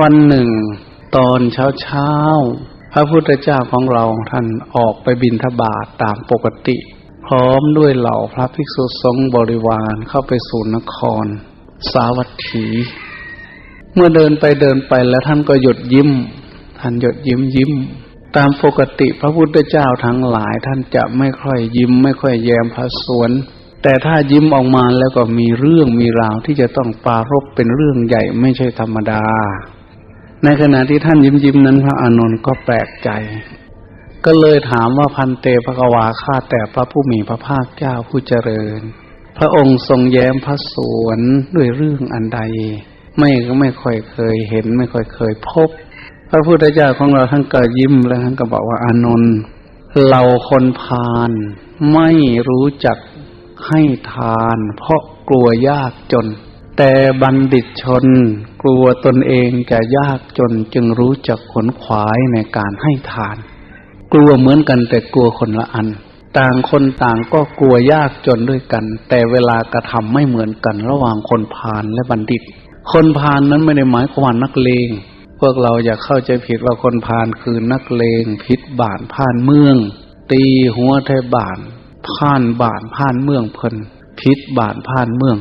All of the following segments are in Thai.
วันหนึ่ง ตอนเช้าเช้าพระพุทธเจ้าของเราท่านออกไปบินทบาทตามปกติ พร้อมด้วยเหล่าพระภิกษุสงฆ์บริวารเข้าไปสู่นคร สาวัตถี เมื่อเดินไปเดินไปแล้วท่านก็หยุดยิ้ม ท่านหยุดยิ้มยิ้ม ตามปกติพระพุทธเจ้าทั้งหลายท่านจะไม่ค่อยยิ้ม ไม่ค่อยแย้มพระสวนแต่ถ้ายิ้มออกมาแล้วก็มีเรื่องมีราวที่จะต้องปารบเป็นเรื่องใหญ่ไม่ใช่ธรรมดา ในขณะที่ท่านยิ้มยิ้มนั้นพระอานนท์ก็แปลกใจ ก็เลยถามว่าพันเตภกวาข้าแต่พระผู้มีพระภาคเจ้าผู้เจริญ พระองค์ทรงแย้มพระสวนด้วยเรื่องอันใด ไม่ก็ไม่ค่อยเคยเห็น ไม่ค่อยเคยพบ พระพุทธเจ้าของเราท่านก็ยิ้มแล้วท่านก็บอกว่าอานนท์เราคนพาลไม่รู้จักให้ทาน เพราะกลัวยากจน แต่บัณฑิตชนกลัวตนเองจะยากจนจึงรู้จักขนขวายในการให้ทาน กลัวเหมือนกันแต่กลัวคนละอัน ต่างคนต่างก็กลัวยากจนด้วยกัน แต่เวลากระทำไม่เหมือนกันระหว่างคนพาลและบัณฑิต คนพาลนนั้นไม่ได้หมายความว่านักเลงพวกเราอย่าเข้าใจผิดว่าคนพาลคือนักเลงพิษบานผ่านเมือง ตีหัวไทยบานผ่านบานผ่านเมืองเพิ่นพิษบานผ่านเมือง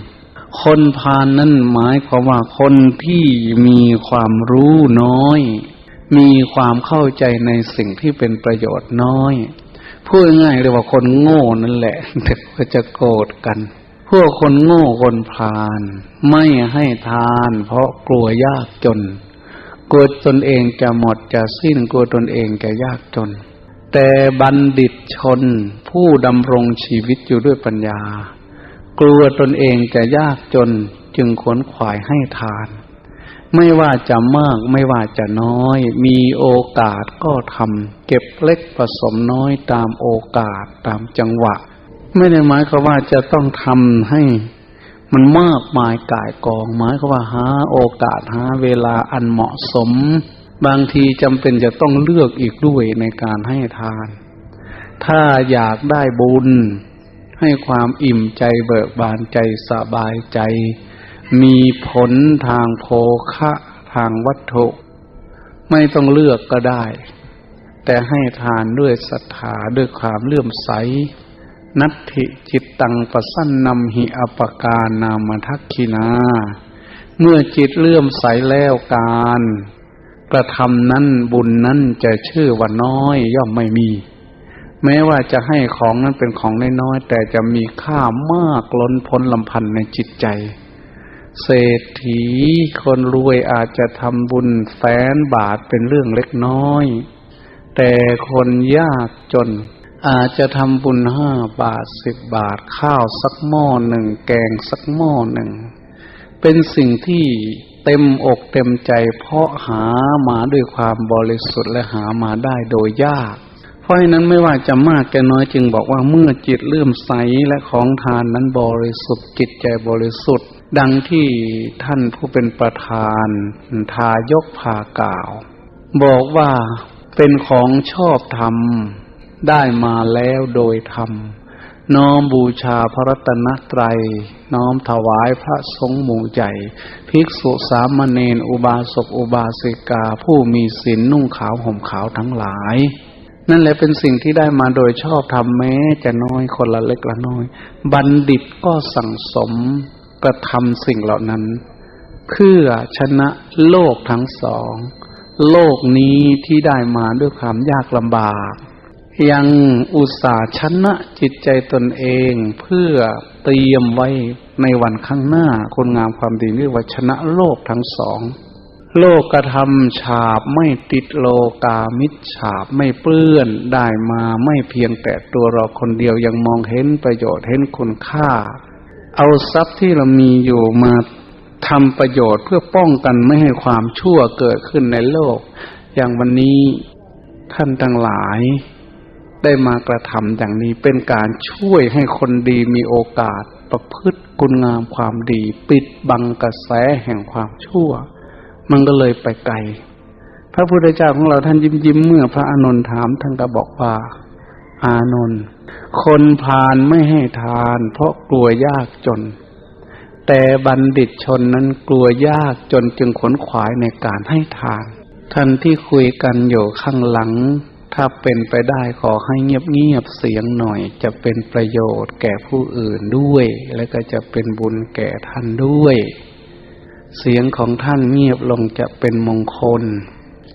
คนพาลนนั้นหมายความว่าคนที่มีความรู้น้อย มีความเข้าใจในสิ่งที่เป็นประโยชน์น้อยพูดง่ายเรียกว่าคนโง่นั่นแหละแต่ก็จะโกรธกัน พวกคนโง่คนพาลไม่ให้ทาน เพราะกลัวยากจน กลัวตนเองจะหมดจะสิ้นกลัวตนเองจะยากจน แต่บัณฑิตชนผู้ดำรงชีวิตอยู่ด้วยปัญญา กลัวตนเองจะยากจนจึงขนขวายให้ทาน ไม่ว่าจะมากไม่ว่าจะน้อย มีโอกาสก็ทำเก็บเล็กผสมน้อยตามโอกาสตามจังหวะ ไม่ได้หมายความว่าจะต้องทำให้มันมากมายกายกองหมายความว่าหาโอกาสหาเวลาอันเหมาะสม บางทีจำเป็นจะต้องเลือกอีกด้วยในการให้ทาน ถ้าอยากได้บุญ ให้ความอิ่มใจเบิกบานใจสบายใจ มีผลทางโภคะทางวัตถุ ไม่ต้องเลือกก็ได้ แต่ให้ทานด้วยศรัทธาด้วยความเลื่อมใส นัตถิจิตตังปสันนำหิอปการนามทักขินา เมื่อจิตเลื่อมใสแล้วการ กระทำนั้นบุญนั้นจะชื่อว่าน้อยย่อมไม่มี แม้ว่าจะให้ของนั้นเป็นของน้อยๆแต่จะมีค่ามากล้นพ้นลำพันในจิตใจ เศรษฐีคนรวยอาจจะทำบุญแสนบาทเป็นเรื่องเล็กน้อย แต่คนยากจน อาจจะทำบุญห้าบาทสิบบาทข้าวสักหม้อหนึ่งแกงสักหม้อหนึ่ง เป็นสิ่งที่เต็มอกเต็มใจเพราะหามาด้วยความบริสุทธิ์และหามาได้โดยยาก ราะฉะนั้นไม่ว่าจะมากจะน้อยจึงบอกว่าเมื่อจิตเลื่อมใสและของทานนั้นบริสุทธิ์จิตใจบริสุทธิ์ ดังที่ท่านผู้เป็นประธานทายกพากล่าว บอกว่าเป็นของชอบธรรม ได้มาแล้วโดยธรรม น้อมบูชาพระรัตนตรัย น้อมถวายพระสงฆ์หมู่ใหญ่ภิกษุสามเณรอุบาสกอุบาสิกาผู้มีศีลนุ่งขาวห่มขาวทั้งหลาย นั่นแหละเป็นสิ่งที่ได้มาโดยชอบธรรมแม้จะน้อยคนละเล็กละน้อย บัณฑิตก็สั่งสมกระทำสิ่งเหล่านั้น เพื่อชนะโลกทั้งสอง โลกนี้ที่ได้มาด้วยความยากลำบาก ยังอุตส่าห์ชนะจิตใจตนเองเพื่อเตรียมไว้ในวันข้างหน้าคนงามความดีเรียกว่าชนะโลกทั้งสอง โลกกระทำฉาบไม่ติดโลกามิจฉาบไม่เปื้อนได้มาไม่เพียงแต่ตัวเราคนเดียวยังมองเห็นประโยชน์เห็นคุณค่า เอาทรัพย์ที่เรามีอยู่มาทำประโยชน์เพื่อป้องกันไม่ให้ความชั่วเกิดขึ้นในโลก อย่างวันนี้ท่านทั้งหลาย ได้มากระทำอย่างนี้เป็นการช่วยให้คนดีมีโอกาสประพฤติคุณงามความดี ปิดบังกระแสแห่งความชั่ว มันก็เลยไปไกล พระพุทธเจ้าของเราท่านยิ้มยิ้มเมื่อพระอานนท์ถามท่านก็บอกว่า อานนท์คนพาลไม่ให้ทาน เพราะกลัวยากจน แต่บัณฑิตชนนั้นกลัวยากจนจึงขนขวายในการให้ทาน ท่านที่คุยกันอยู่ข้างหลัง ถ้าเป็นไปได้ขอให้เงียบๆเสียงหน่อย จะเป็นประโยชน์แก่ผู้อื่นด้วย และก็จะเป็นบุญแก่ท่านด้วย เสียงของท่านเงียบลงจะเป็นมงคล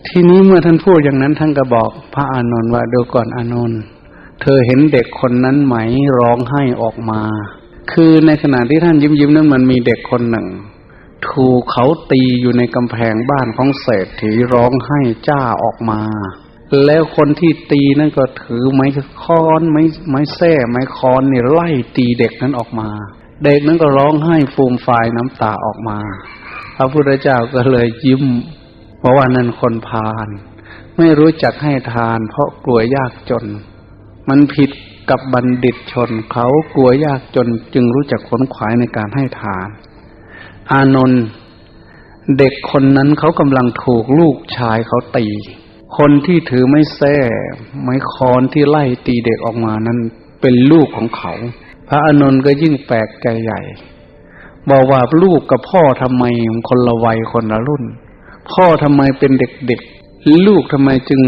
ทีนี้เมื่อท่านพูดอย่างนั้นท่านก็บอก พระอานนท์ว่าดูก่อนอานนท์เธอเห็นเด็กคนนั้นไหมร้องไห้ออกมา คือในขณะที่ท่านยิ้มยิ้มนั้นมันมีเด็กคนหนึ่ง ถูกเขาตีอยู่ในกำแพงบ้านของเศรษฐีร้องไห้จ้าออกมา แล้วคนที่ตีนั่นก็ถือไม้ค้อนไม้ไม้แส้ไม้ค้อนนี่ไล่ตีเด็กนั้นออกมา เด็กนั้นก็ร้องไห้ฟูมฟายน้ำตาออกมา พระพุทธเจ้าก็เลยยิ้ม เพราะว่านั่นคนพาลไม่รู้จักให้ทาน เพราะกลัวยากจน มันผิดกับบัณฑิตชนเขากลัวยากจนจึงรู้จักขนขวายในการให้ทาน อานนท์เด็กคนนั้นเขากำลังถูกลูกชายเขาตี คนที่ถือไม้แส้ไม้คอนที่ไล่ตีเด็กออกมานั้นเป็นลูกของเขา พระอานนท์ก็ยิ่งแปลกใจใหญ่ บอกว่าลูกกับพ่อทำไมคนละวัยคนละรุ่น พ่อทำไมเป็นเด็กๆ ลูกทำไมจึง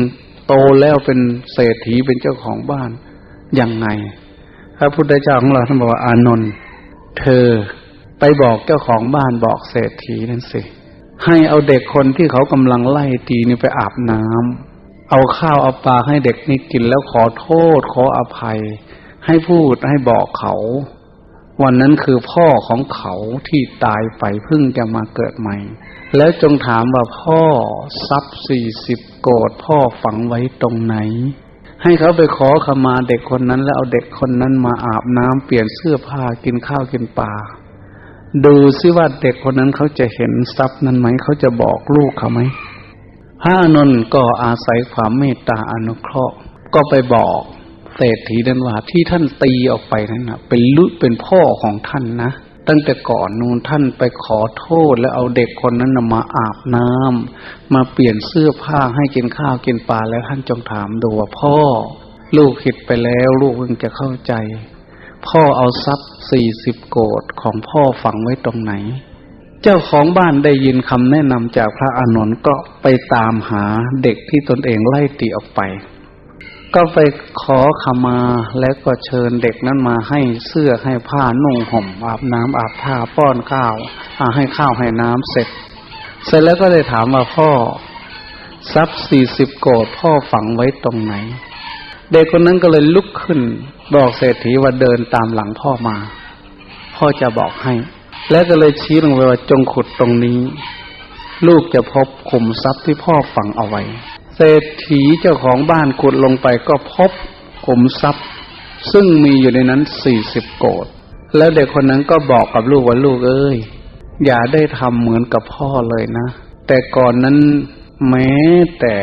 โตแล้วเป็นเศรษฐีเป็นเจ้าของบ้านยังไง พระพุทธเจ้าของเราท่านบอกว่าอานนท์เธอไปบอกเจ้าของบ้านบอกเศรษฐีนั่นสิ ให้เอาเด็กคนที่เขากำลังไล่ตีนี่ไปอาบน้ำเอาข้าวเอาปลาให้เด็กนี่กินแล้วขอโทษขออภัย ให้พูดให้บอกเขา วันนั้นคือพ่อของเขาที่ตายไปเพิ่งจะมาเกิดใหม่ แล้วจงถามว่าพ่อทรัพย์สี่สิบโกดพ่อฝังไว้ตรงไหน ให้เขาไปขอขมาเด็กคนนั้น แล้วเอาเด็กคนนั้นมาอาบน้ำเปลี่ยนเสื้อผ้ากินข้าวกินปลาดูซิว่าเด็กคนนั้นเขาจะเห็นทรัพย์นั้นไหมเขาจะบอกลูกเขาไหมพระอานนก็อาศัยความเมตตาอนุเคราะห์ ก็ไปบอก เศรษฐีนั้นว่าที่ท่านตีออกไปนั้นนะเป็นลุเป็นพ่อของท่านนะตั้งแต่ก่อนนูนท่านไปขอโทษแล้วเอาเด็กคนนั้นนะมาอาบน้ำมาเปลี่ยนเสื้อผ้าให้กินข้าวกินปลาแล้วท่านจงถามดูว่าพ่อ ลูกผิดไปแล้วลูกเพิ่งจะเข้าใจ พ่อเอาทรัพย์สี่สิบโกดของพ่อฝังไว้ตรงไหน เจ้าของบ้านได้ยินคำแนะนำจากพระอานนท์ก็ไปตามหาเด็กที่ตนเองไล่ตีออกไป ก็ไปขอขมาและก็เชิญเด็กนั้นมาให้เสื้อให้ผ้านุ่งห่ม อาบน้ำอาบท่าป้อนข้าวอาให้ข้าวให้น้ำเสร็จ เสร็จแล้วก็เลยถามว่าพ่อทรัพย์สี่สิบโกดพ่อฝังไว้ตรงไหน เด็กคนนั้นก็เลยลุกขึ้น บอกเศรษฐีว่าเดินตามหลังพ่อมา พ่อจะบอกให้ แล้วก็เลยชี้ลงไปว่าจงขุดตรงนี้ ลูกจะพบขุมทรัพย์ที่พ่อฝังเอาไว้ เศรษฐีเจ้าของบ้านขุดลงไปก็พบขุมทรัพย์ ซึ่งมีอยู่ในนั้นสี่สิบโกดแล้วเด็กคนนั้นก็บอกกับลูกว่าลูกเอ้ยอย่าได้ทำเหมือนกับพ่อเลยนะ แต่ก่อนนั้นแม้แต่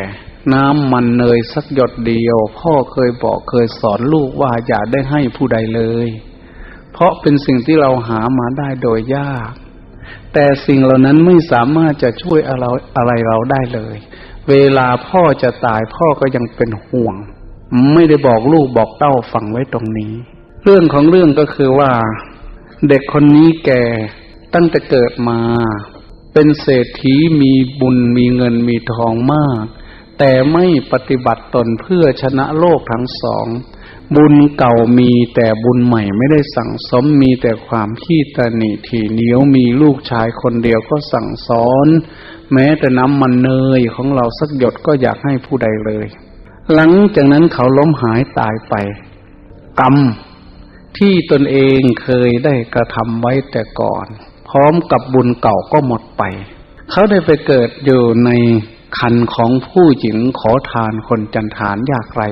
น้ำมันเนยสักหยดเดียว พ่อเคยบอกเคยสอนลูกว่าอย่าได้ให้ผู้ใดเลย เพราะเป็นสิ่งที่เราหามาได้โดยยาก แต่สิ่งเหล่านั้นไม่สามารถจะช่วยอะไรอะไรเราได้เลย เวลาพ่อจะตายพ่อก็ยังเป็นห่วง ไม่ได้บอกลูกบอกเต้าฝังไว้ตรงนี้ เรื่องของเรื่องก็คือว่า เด็กคนนี้แก่ตั้งแต่เกิดมา เป็นเศรษฐีมีบุญมีเงินมีทองมาก แต่ไม่ปฏิบัติตนเพื่อชนะโลกทั้งสอง บุญเก่ามีแต่บุญใหม่ไม่ได้สั่งสมมีแต่ความขี้ตนิถี่เหนียวมีลูกชายคนเดียวก็สั่งสอน แม้แต่น้ำมันเนยของเราสักหยดก็อยากให้ผู้ใดเลย หลังจากนั้นเขาล้มหายตายไป กรรมที่ตนเองเคยได้กระทำไว้แต่ก่อน พร้อมกับบุญเก่าก็หมดไป เขาได้ไปเกิดอยู่ในคันของผู้หญิงขอทานคนจันทานยากไร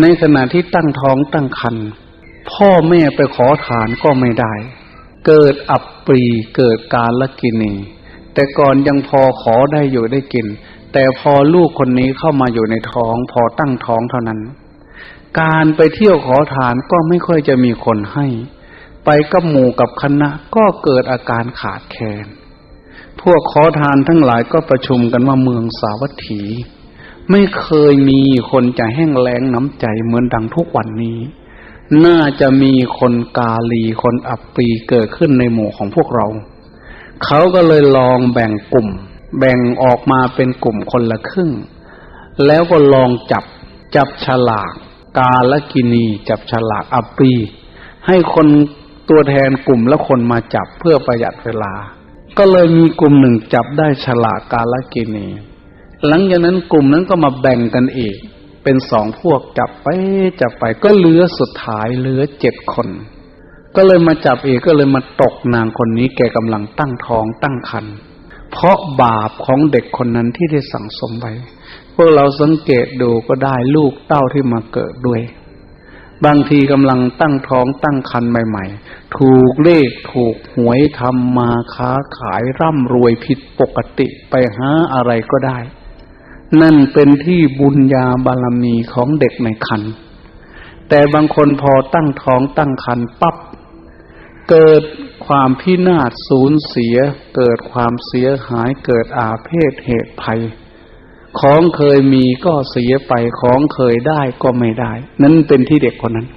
ในขณะที่ตั้งท้องตั้งคันพ่อแม่ไปขอทานก็ไม่ได้ เกิดอับปรีเกิดการละกินีแต่ก่อนยังพอขอได้อยู่ได้กิน แต่พอลูกคนนี้เข้ามาอยู่ในท้อง พอตั้งท้องเท่านั้น การไปเที่ยวขอทานก็ไม่ค่อยจะมีคนให้ ไปกับหมู่กับคณะก็เกิดอาการขาดแคลนพวกขอทานทั้งหลายก็ประชุมกันว่าเมืองสาวัตถี ไม่เคยมีคนจะแห้งแล้งน้ำใจเหมือนดังทุกวันนี้ น่าจะมีคนกาลีคนอับปีเกิดขึ้นในหมู่ของพวกเรา เขาก็เลยลองแบ่งกลุ่ม แบ่งออกมาเป็นกลุ่มคนละครึ่ง แล้วก็ลองจับจับฉลาก กาลกินี จับฉลากอับปี ให้คนตัวแทนกลุ่มและคนมาจับเพื่อประหยัดเวลา ก็เลยมีกลุ่มหนึ่งจับได้ฉลากกาลกินี หลังจากนั้นกลุ่มนั้นก็มาแบ่งกันอีก เป็นสองพวกจับไปจับไปก็เหลือสุดท้ายเหลือเจ็ดคน ก็เลยมาจับอีกก็เลยมาตกนางคนนี้แกกำลังตั้งท้องตั้งครรภ์เพราะบาปของเด็กคนนั้นที่ได้สั่งสมไว้ พวกเราสังเกตดูก็ได้ลูกเต้าที่มาเกิดด้วย บางทีกำลังตั้งท้องตั้งครรภ์ใหม่ ๆ ถูกเลขถูกหวยทำมาค้าขายร่ำรวยผิดปกติไปหาอะไรก็ได้ นั่นเป็นที่บุญญาบารมีของเด็กในครรภ์แต่บางคนพอตั้งท้องตั้งครรภ์ปั๊บเกิดความพินาศสูญเสีย เกิดความเสียหายเกิดอาเพศเหตุภัย ของเคยมีก็เสียไปของเคยได้ก็ไม่ได้ นั่นเป็นที่เด็กคนนั้น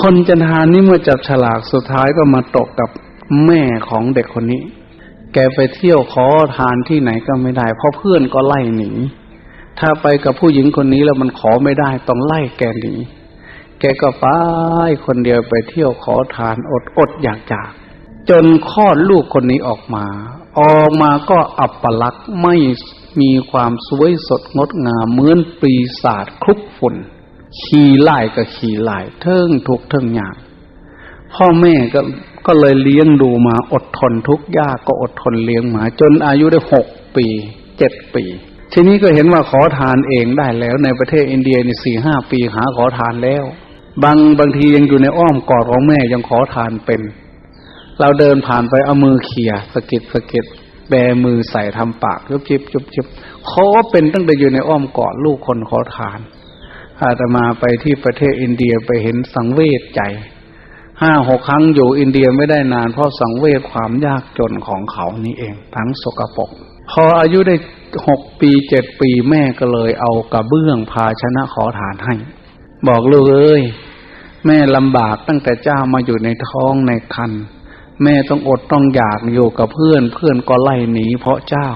คนจันทานนี่เมื่อจับฉลากสุดท้ายก็มาตกกับแม่ของเด็กคนนี้ แกไปเที่ยวขอทานที่ไหนก็ไม่ได้ เพราะเพื่อนก็ไล่หนี ถ้าไปกับผู้หญิงคนนี้แล้วมันขอไม่ได้ต้องไล่แกหนีแกก็ไปคนเดียวไปเที่ยวขอทานอดอดอยากจาก จนคลอดลูกคนนี้ออกมา ออกมาก็อับปลักษณ์ไม่มีความสวยสดงดงามเหมือนปีศาจคลุกฝุ่นขี่ไล่ก็ขี่ไล่เทิงทุกเทิงอย่างพ่อแม่ก็ก็เลยเลี้ยงดูมาอดทนทุกยากก็อดทนเลี้ยงมา จนอายุได้หกปีเจ็ดปี ทีนี้ก็เห็นว่าขอทานเองได้แล้ว ในประเทศอินเดียนี่สี่ห้าปีหาขอทานแล้ว บางบางทียังอยู่ในอ้อมกอดของแม่ยังขอทานเป็น เราเดินผ่านไปเอามือเขี่ยสะกิดสะกิดแบมือใส่ทำปากยุบยิบยุบยิบเขอเป็นตั้งแต่อยู่ในอ้อมกอดลูกคนขอทาน อาตมาไปที่ประเทศอินเดียไปเห็นสังเวชใจห้าหกครั้งอยู่อินเดียไม่ได้นานเพราะสังเวชความยากจนของเขานี่เอง ทั้งสกปรก พออายุได้หกปีเจ็ดปีแม่ก็เลยเอากระเบื้องภาชนะขอทานให้ บอกลูกเอ้ยแม่ลำบากตั้งแต่เจ้ามาอยู่ในท้องในคัน แม่ต้องอดต้องอยากอยู่กับเพื่อนเพื่อนก็ไล่หนีเพราะเจ้า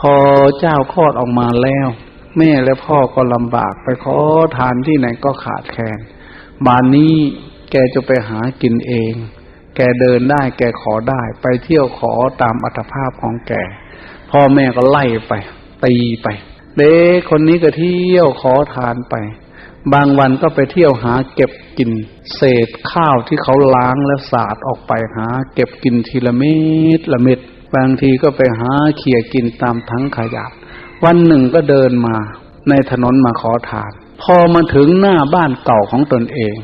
พอเจ้าคลอดออกมาแล้ว แม่และพ่อก็ลำบากไปขอทานที่ไหนก็ขาดแคลนบานนี้แกจะไปหากินเอง แกเดินได้แกขอได้ไปเที่ยวขอตามอัตภาพของแก พ่อแม่ก็ไล่ไป ตีไป เด็กคนนี้ก็เที่ยวขอทานไป บางวันก็ไปเที่ยวหาเก็บกิน เศษข้าวที่เขาล้างและสาดออกไปหา เก็บกินทีละเม็ดละเม็ดบางทีก็ไปหาเขี่ยกินตามทั้งขยะวันหนึ่งก็เดินมา ในถนนมาขอทาน พอมาถึงหน้าบ้านเก่าของตนเอง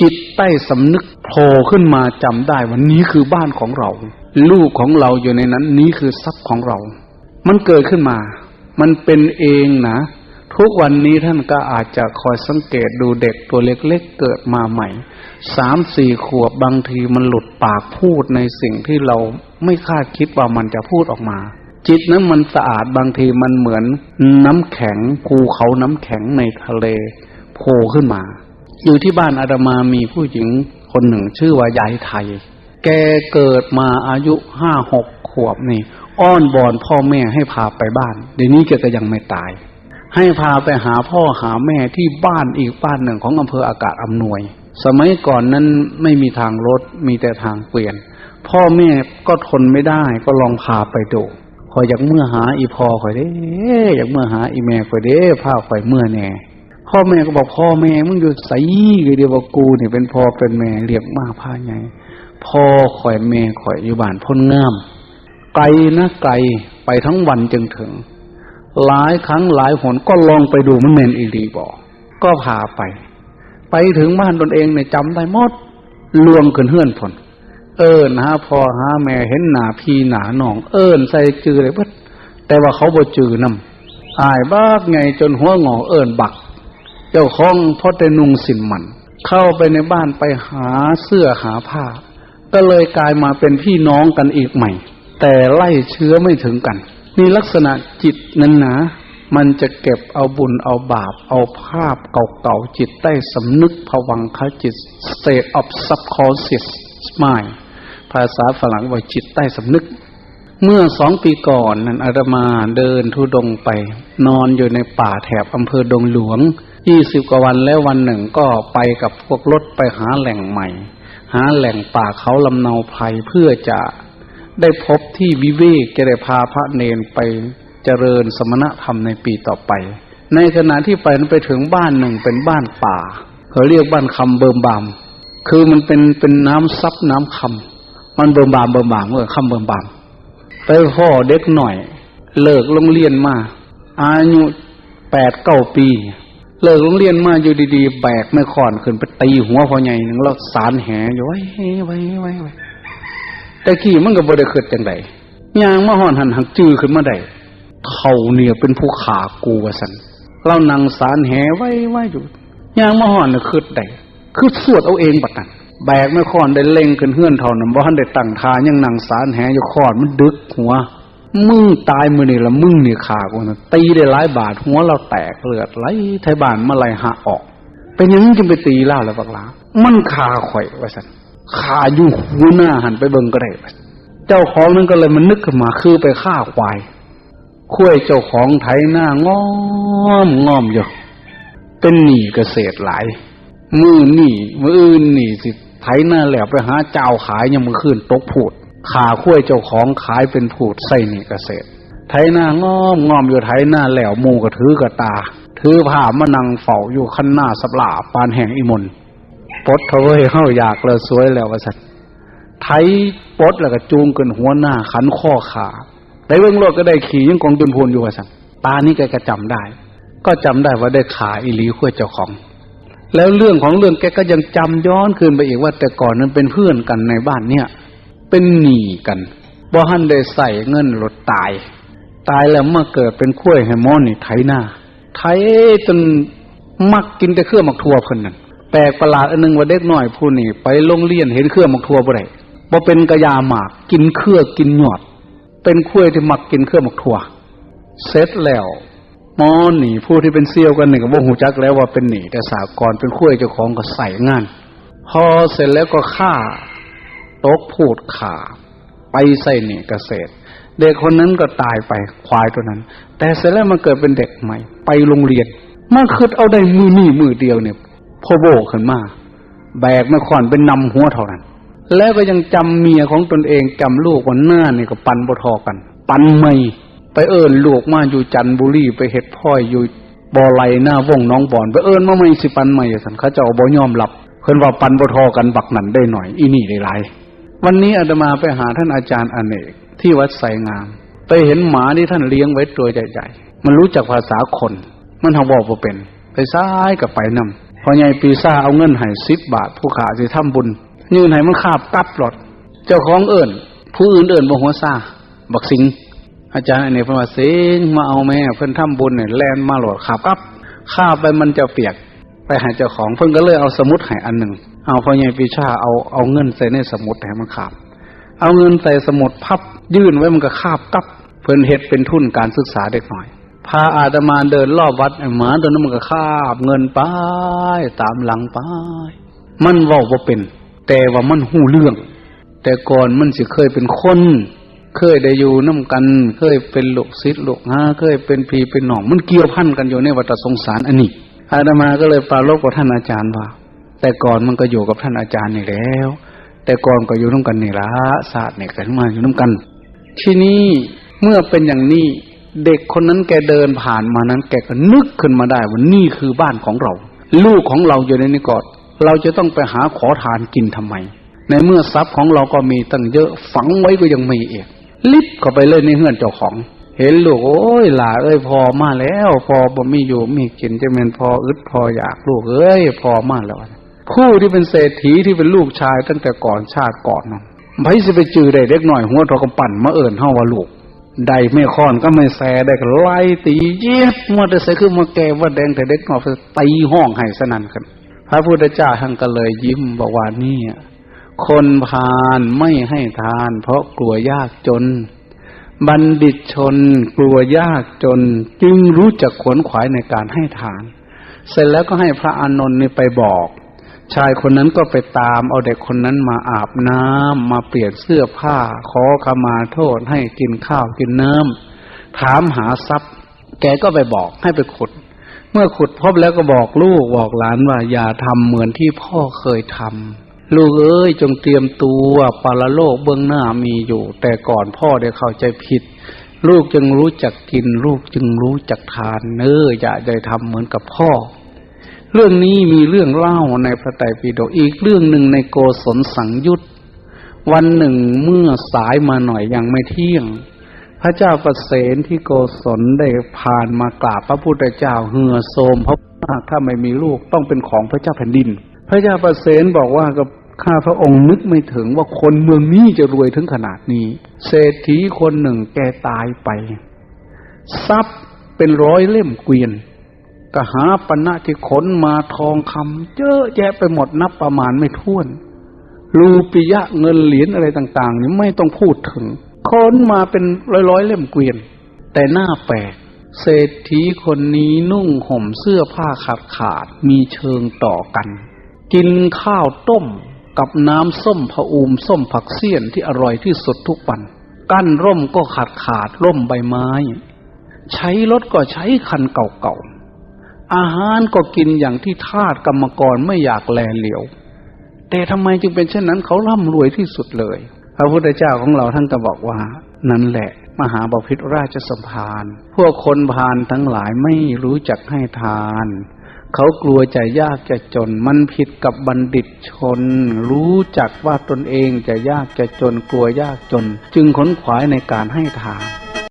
จิตใต้สำนึกโผล่ขึ้นมาจำได้ว่านี้คือบ้านของเรา ลูกของเราอยู่ในนั้น นี้คือทรัพย์ของเรา มันเกิดขึ้นมา มันเป็นเองนะ ทุกวันนี้ท่านก็อาจจะคอยสังเกตดูเด็กตัวเล็กๆเกิดมาใหม่ สามสี่ขวบบางทีมันหลุดปากพูดในสิ่งที่เราไม่คาดคิดว่ามันจะพูดออกมา จิตนั้นมันสะอาดบางทีมันเหมือนน้ำแข็งภูเขาน้ำแข็งในทะเลโผล่ขึ้นมา อยู่ที่บ้านอาตมามีผู้หญิงคนหนึ่งชื่อว่ายายไทย กเกิดมาอายุห้าหกขวบนี่ อ้อนบอนพ่อแม่ให้พาไปบ้านเดี๋ยวนี้แกก็ยังไม่ตาย ให้พาไปหาพ่อหาแม่ที่บ้านอีกบ้านหนึ่งของอำเภออากาศอำนวย สมัยก่อนนั้นไม่มีทางรถมีแต่ทางเปลี่ยน พ่อแม่ก็ทนไม่ได้ก็ลองพาไปดูคอยอยากเมื่อหาอีพ่อคอยเด้อยากเมื่อหาอีแม่คอยเด้พาคอยเมื่อแน่พ่อแม่ก็บอกพ่อแม่มึงอยู่ใสก็เดียวว่ากูเนี่ยเป็นพ่อเป็นแม่เรียกมากพาไง พ่อคอยแม่คอยอยู่บ้านพ้นงาม ไกลนะไกลไปทั้งวันจึงถึง หลายครั้งหลายหนก็ลองไปดูมันเมนอีดีบอกก็พาไป ไปถึงบ้านตนเองเนี่ยจำได้หมดลวงขึ้นเฮือนผลเอิญหาพ่อหาแม่เห็นหนาพีหนาหนอง เอิญใส่จือเลยเบิดแต่ว่าเขาบ่จือนำอายบ้าไงจนหัวงอเอิญบัก เจ้าของพ่อแต่นุงสินมัน เข้าไปในบ้านไปหาเสื้อหาผ้า ก็เลยกลายมาเป็นพี่น้องกันอีกใหม่ แต่ไล่เชื้อไม่ถึงกัน มีลักษณะจิตนั้นนะมันจะเก็บเอาบุญเอาบาป เอาภาพเก่าๆจิตใต้สำนึกผวังคจิต state of subconscious mind ภาษาฝรั่งว่าจิตใต้สำนึก เมื่อสองปีก่อนนั้นอาตมาเดินทุดงไป นอนอยู่ในป่าแถบอำเภอดงหลวงยี่สิบกว่าวันแล้ววันหนึ่งก็ไปกับพวกรถไปหาแหล่งใหม่ หาแหล่งป่าเขาลำเนาไพรเพื่อจะได้พบที่วิเวกจะได้พาพระเนนไปเจริญสมณธรรมในปีต่อไป ในขณะที่ไปนั้นไปถึงบ้านหนึ่งเป็นบ้านป่าเขาเรียกบ้านคำเบิมบาม คือมันเป็นเป็นน้ำซับน้ำคำมันเบิมบามเบิมบามเมื่อคำเบิมบาม ไปพ่อเด็กหน่อย เลิกโรงเรียนมา อายุแปดเก้าปี เลิกโรงเรียนมาอยู่ดีๆแบกไม่ขอนขึ้นไปตีหัวพ่อใหญ่หนึ่งแล้วสารแหอยู่ไว้ไว้ไว้ไว้แต่กี้มันก็บ่ได้เกิดจังไดยางมาห่อนหันหักจื้อขึ้นมาได้เขาเนี่ยเป็นผู้ขากูวะสันเรานั่งสารแหไว้ไว้อยู่ยางมาห่อนน่ะคืดได้คือสวดเอาเองบัดนั้นแบกไม่คอนได้เล็งขึ้นเฮือนเท่านั้นบ่ทันได้ตั้งทายังนั่งสารแหอยู่คอนมันดึกหัว มึงตายมือนี่ละมึงนี่ขากูนะตีได้หลายบาทหัวเราแตกเลือดไหลไทยบ้านมาไหลหะออก เป็นยังจึงไปตีเล่าแล้วบักลามันขาข่อยว่าสันขาอยู่หัวหน้าหันไปเบิ่งก็ได้เจ้าของนั้นก็เลยมันนึกขึ้นมาคือไปฆ่าควายคุ้ยเจ้าของไถหน้างอมงอมอยู่เป็นหนี้เกษตรหลายมือหนี้มืออื่นหนี้สิไถหน้าแหลวไปหาเจ้าขายยังมือขึ้นตกผูด ขาคุ้ยเจ้าของขายเป็นผูดใส่หนี้เกษตร ไถหน้างอมงอมอยู่ไถหน้าแหลวมูกระถือกระตา ถือผ้ามานังเฝ้าอยู่ขั้นหน้าสับหลาปานแห่งอิมนปดเขาเว้ยเข้าอยากเลยสวยแล้วว่าสัตไถปดแล้วก็จูงเกินหัวหน้าขันข้อขาได้เบื้องโลกก็ได้ขี่ยังกองตุนพลอยู่ว่าสัตตานี่แกก็จำได้ ก็จำได้ว่าได้ขาอิลีขั้วเจ้าของแล้วเรื่องของเรื่องแกก็ยังจำย้อนคืนไปอีกว่าแต่ก่อนนั้นเป็นเพื่อนกันในบ้านเนี่ย เป็นหนีกันบ่ฮันได้ใส่เงินรถตาย ตายแล้วมาเกิดเป็นขั้วยให้หมอนี่ไถหน้าไถจนมักกินแต่เครื่องหมักทั่วเพิ่นนั่นแปลกประหลาดอันหนึงว่าเด็กน้อยผู้นี่ไปโรงเรียนเห็นเครื่องหมักทั่วบ่ได้บ่เป็นกระยาหมากกินเครือกินหยอด เป็นขั้วที่มักกินเครื่องหมักทั่วเสร็จแล้วมอนี่ผู้ที่เป็นเซี่ยวกันหนึ่งก็บ่ฮู้จักแล้วว่าเป็นหนีแต่สากรเป็นขั้วเจ้าของก็ใส่งาน พอเสร็จแล้วก็ฆ่า ตกพูดขาไปใส่หนีเกษตร เด็กคนนั้นก็ตายไปควายตัวนั้น แต่เสร็จแล้วมันเกิดเป็นเด็กใหม่ ไปโรงเรียนมันคืดเอาได้มือนี่มือเดียวเนี่ยพอโบกขึ้นมาแบกไม่ค่อนเป็นนำหัวเท่านั้น แล้วก็ยังจำเมียของตนเองจำลูกวันหน้านี่ก็ปันบทอกัน ปันไม่ไปเอิญลูกมาอยู่จันบุรีไปเฮ็ดพ่อยอยู่บ่อไหลหน้าวงน้องบอนไปเอิญมาไม่สิปันไม่สันเขาเจ้าบ่ยอมรับเพิ่นว่าปันบทอกันบักนั่นได้หน่อย อีนี่ได้หลาย วันนี้อาตมาไปหาท่านอาจารย์อเนก ที่วัดไสงาม ไปเห็นหมาที่ท่านเลี้ยงไว้ตัวใหญ่ๆ มันรู้จักภาษาคน มันทำบอกว่าเป็น ไปซ้ายกับไปนำพอใหญ่ปีซ่าเอาเงินให้สิบบาท ผู้ขาสิทำบุญ ยืนให้มันคาบกับหลอด เจ้าของเอิญผู้อื่นเอิญบ่หัวซ่า บักสิง อาจารย์อเนกพิ่นว่าสิงมาเอาแม่เพิ่นทำบุญเนี่ยแลนมาหลอดขาบกับคาบไปมันจะเปียก ไปหาเจ้าของเพิ่นก็เลยเอาสมุดให้อันหนึ่งเอาพอใหญ่ปีชาเอาเอาเงินใส่ในสมุดให้มันขาบเอาเงินใส่สมุดพับยื่นไว้มันก็คาบกับเพิ่นเฮ็ดเป็นทุนการศึกษาเด็กหน่อย พาอาตมาเดินรอบวัดไอ้หมาตัวนั้นมันก็คาบเงินไปตามหลังไปมันเว้าบ่เป็น แต่ว่ามันหู้เรื่อง แต่ก่อนมันสิเคยเป็นคน เคยได้อยู่น้ำกัน เคยเป็นลูกศิษย์ลูกหาเคยเป็นพีเป็นหนอง มันเกี่ยวพันกันอยู่ในวัฏสงสารอันนี้ อาตมาก็เลยปรารบกับท่านอาจารย์ว่า แต่ก่อนมันก็อยู่กับท่านอาจารย์นี่แล้ว แต่ก่อนก็อยู่น้ำกันนี่ละศาสตร์เนี่ยกันมาอยู่น้ำกัน ที่นี่เมื่อเป็นอย่างนี้เด็กคนนั้นแกเดินผ่านมานั้น แกก็นึกขึ้นมาได้ว่านี่คือบ้านของเรา ลูกของเราอยู่ในนี้ก่อนเราจะต้องไปหาขอทานกินทำไม ในเมื่อทรัพย์ของเราก็มีตั้งเยอะฝังไว้ก็ยังมีอีกลิบเข้าไปเลยในเฮือนเจ้าของ เห็นลูกโอ้ยหลาเอ้ยพอมาแล้วพอบ่มีอยู่มีกินจะเป็นพออึดพออยากลูกเอ้ยพอมาแล้วผู้ที่เป็นเศรษฐีที่เป็นลูกชายตั้งแต่ก่อนชาติก่อนนั่นไผสิไปจือได้เด็กหน่อยหัวทอกำปั่นมาเอิ่นเฮาว่าลูกได้ไม่ค้อนก็ไม่แซได้ก็ไล่ตีเย็บมาแต่ใส่คือมาแกว่าแดงแต่เด็กหน่อยตีห้องให้สนั่นกันพระพุทธเจ้าท่านก็เลยยิ้มบอกว่านี่คนพาลไม่ให้ทาน เพราะกลัวยากจน บัณฑิตชนกลัวยากจนจึงรู้จักขวนขวายในการให้ทาน เสร็จแล้วก็ให้พระอานนท์นี่ไปบอก ชายคนนั้นก็ไปตามเอาเด็กคนนั้นมาอาบน้ำมาเปลี่ยนเสื้อผ้า ขอขมาโทษให้กินข้าวกินน้ำถามหาทรัพย์ แกก็ไปบอกให้ไปขุด เมื่อขุดพบแล้วก็บอกลูกบอกหลานว่าอย่าทำเหมือนที่พ่อเคยทำ ลูกเอ้ยจงเตรียมตัวปาลโลกเบื้องหน้ามีอยู่ แต่ก่อนพ่อได้เข้าใจผิด ลูกจึงรู้จักกิน ลูกจึงรู้จักทานเนออย่าได้ทำเหมือนกับพ่อ เรื่องนี้มีเรื่องเล่าในพระไตรปิฎกอีกเรื่องหนึ่งในโกศลสังยุตวันหนึ่งเมื่อสายมาหน่อยยังไม่เที่ยง พระเจ้าประเสนที่โกศลได้ผ่านมากราบพระพุทธเจ้าเหือโสมเพราะถ้าไม่มีลูกต้องเป็นของพระเจ้าแผ่นดินพระเจ้าประเสนบอกว่ากับ ข้าพระองค์นึกไม่ถึงว่าคนเมืองนี้จะรวยถึงขนาดนี้ เศรษฐีคนหนึ่งแกตายไป ทรัพย์เป็นร้อยเล่มเกวียนกหาปณะที่ขนมาทองคำเยอะแยะไปหมดนับประมาณไม่ถ้วน รูปิยะเงินเหรียญอะไรต่าง ๆ นี่ไม่ต้องพูดถึงค้นมาเป็นร้อยๆเล่มเกวียน แต่หน้าแปลกเศรษฐีคนนี้นุ่งห่มเสื้อผ้าขาดขาดๆมีเชิงต่อกัน กินข้าวต้ม กับน้ำส้มผะอูมส้มผักเสี้ยนที่อร่อยที่สุดทุกวัน กั้นร่มก็ขาดขาดร่มใบไม้ ใช้รถก็ใช้คันเก่าๆ อาหารก็กินอย่างที่ทาสกรรมกรไม่อยากแลเหลียว แต่ทำไมจึงเป็นเช่นนั้นเขาร่ำรวยที่สุดเลย พระพุทธเจ้าของเราท่านก็บอกว่า นั่นแหละ มหาบพิตรราชสมภารพวกคนพาลทั้งหลายไม่รู้จักให้ทาน เขากลัวจะยากจะจน มันผิดกับบัณฑิตชน รู้จักว่าตนเองจะยากจะจนกลัวยากจน จึงขนขวายในการให้ทาน